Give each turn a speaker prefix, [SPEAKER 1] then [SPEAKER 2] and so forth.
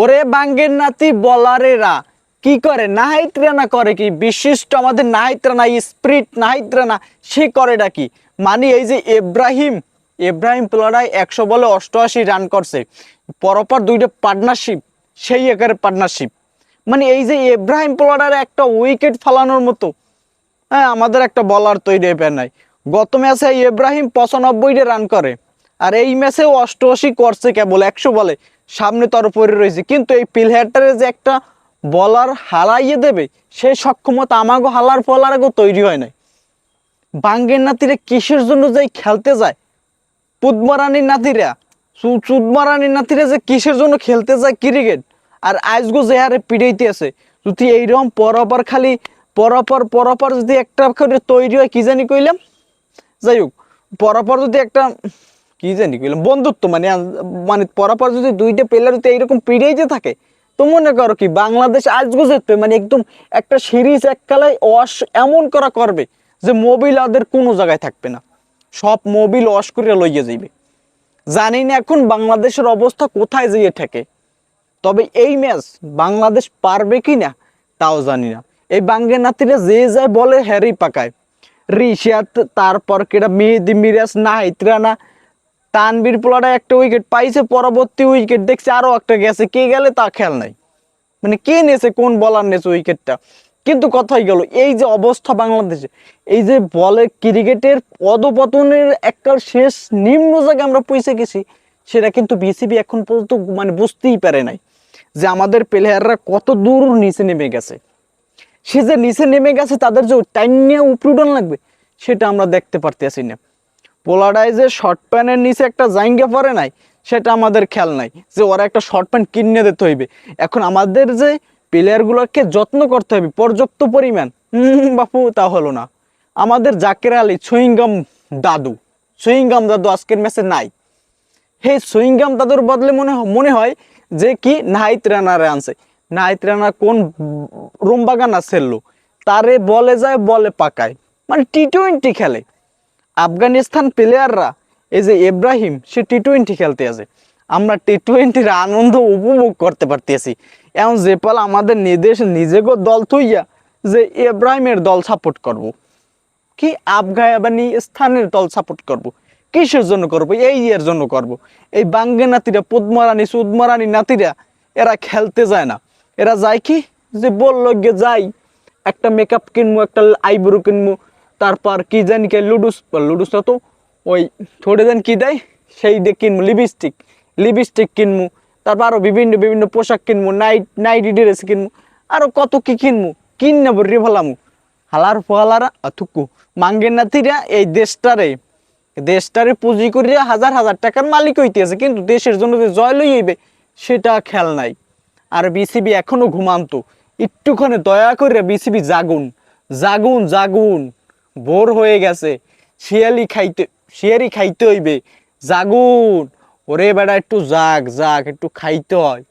[SPEAKER 1] ওরে বাঙ্গের নাতি বলারেরা, কি করে? নাহিত রানা করে কি? বিশিষ্ট আমাদের নাহিত রানা স্প্রিট নাহিত রানা সে করেটা কি? মানে এই যে ইব্রাহিম ইব্রাহিম প্লারায় একশো বলে অষ্টআশি রান করছে। পরপর দুইটা পার্টনারশিপ সেই একের পার্টনারশিপ মানে এই যে ইব্রাহিম প্লারার একটা উইকেট ফালানোর মতো হ্যাঁ আমাদের একটা বলার তৈরি হয়ে নাই। গত ম্যাচে ইব্রাহিম পঁচানব্বইটা রান করে। আর এই ম্যাচেও অষ্টআশি করছে কেবল, একশো বলে। সামনে তর পরে রয়েছে। কিন্তু এই প্লেয়ারটারে যে একটা বলার হারাইয়ে দেবে সেই সক্ষমতা আমাগো হালার ফলার আগেও তৈরি হয় নাই। বাঙ্গের নাতিরা কিসের জন্য যাই খেলতে যায়? পুদমারানির নাতিরা চুদমারানির নাতিরা যে কিসের জন্য খেলতে যায় ক্রিকেট? আর আজগো যে হারে পিড়াইতে আছে, যদি এইরকম পরপর খালি পরপর পরপর যদি একটা করে তৈরি হয়, কি জানি কইলাম? যাই হোক, পরপর যদি একটা কি জানি কইলাম বন্ধুত্ব মানে মানে পরপর যদি দুইটা প্লেয়ার যদি এইরকম পিড়াইতে থাকে, তো মনে করো কি, বাংলাদেশ আজগো যেতে মানে একদম একটা সিরিজ এককালায় অস এমন করা করবে যে মোবিল ওদের কোনো জায়গায় থাকবে না। সব মোবিল অস করে লইয়ে যাইবে। জানি না এখন বাংলাদেশের অবস্থা কোথায় যেয়ে থাকে তবে এই ম্যাচ বাংলাদেশ পারবে কি না, তাও জানি না। এই বাঙ্গে নাতিরা যে যায় বলে হ্যারি পাকায়। রিশাদ তারপর কেটা মেহেদি মিরাজ নাহিত রানা তানবীর পোলাটা একটা উইকেট পাইছে, পরবর্তী উইকেট দেখছে আরও একটা গেছে, কে গেলে তা খেয়াল নাই। মানে কে নেছে, কোন বলার নেছে উইকেটটা কিন্তু কথাই গেল, এই যে অবস্থা বাংলাদেশে, এই যে বলে ক্রিকেটের পদপতনের একটা শেষ নিম্ন জায়গায় আমরা পৌঁছে গেছি, সেটা কিন্তু বিসিবি এখন পর্যন্ত মানে বুঝতেই পারে নাই যে আমাদের প্লেয়াররা কত দূর নিচে নেমে গেছে। সে যে নিচে নেমে গেছে, তাদের যে টাইম নিয়ে উপরুডন লাগবে, সেটা আমরা দেখতে পারতেছি না। যে শর্ট প্যান্টের নিচে একটা জাইঙ্গা পরে নাই, সেটা আমাদের খেয়াল নাই যে ওরা একটা শর্ট প্যান্ট কিনে দিতে হইবে। এখন আমাদের যে প্লেয়ারগুলোকে যত্ন করতে হবে, পর্যাপ্ত পরিমাণ, হুম, বাপু, তা হলো না। আমাদের জাকের আলী, সুইংগাম দাদু সুইংগাম দাদু আজকের ম্যাচে নাই। হে সুইংগাম দাদুর বদলে মনে মনে হয় যে কি নাহিত রানারে আনছে। নাহিত রানা কোন রুমবাগানা সেললো তারে বলে যায়, বলে পাকায়। মানে টি টোয়েন্টি খেলে। আফগানিস্তান প্লেয়াররা এই যে ইব্রাহিম, সে টি টোয়েন্টি খেলতে আছে আমরা টি টোয়েন্টির আনন্দ উপভোগ করতে পারতেছি এখন যে পাল আমাদের নিদেশ নিজেকে দল থইয়া যে ইব্রাহিমের দল সাপোর্ট করব। কি আফগানিস্তানের দল সাপোর্ট করব। কিসের জন্য করব এই এর জন্য করব। এই বাঙ্গে নাতিরা পদ্মারানি সুদমারানি নাতিরা, এরা খেলতে যায় না এরা যায় কি যে বলল গিয়ে যাই, একটা মেকআপ কিনবো, একটা আইব্রো কিনবো তারপর কি জানি কে লুডুস লুডুস তো, ওই থোড়ে দেন কি দেয়? সেই দিয়ে কিনবো লিপস্টিক লিপস্টিক কিনবো তারপর আরও বিভিন্ন বিভিন্ন পোশাক কিনবো নাইট, নাইটি ড্রেস কিনবো আরও কত কি কিনবো কিন নেব রে ভালামু হালার ফলারা থুকু মাঙ্গের নাতিরা এই দেশটারে দেশটারে পুঁজি করিয়া হাজার হাজার টাকার মালিক হইতেছে কিন্তু দেশের জন্য যে জয় লই হইবে সেটা খেয়াল নাই। আর বিসিবি এখনও ঘুমান্ত। একটুখানি দয়া করে বিসিবি জাগুন জাগুন জাগুন। ভোর হয়ে গেছে। শিয়ালি খাইতে, শিয়ারি খাইতে হইবে। জাগুন। ওরে বেড়া, একটু জাগ জাগ, একটু খাইতে হয়।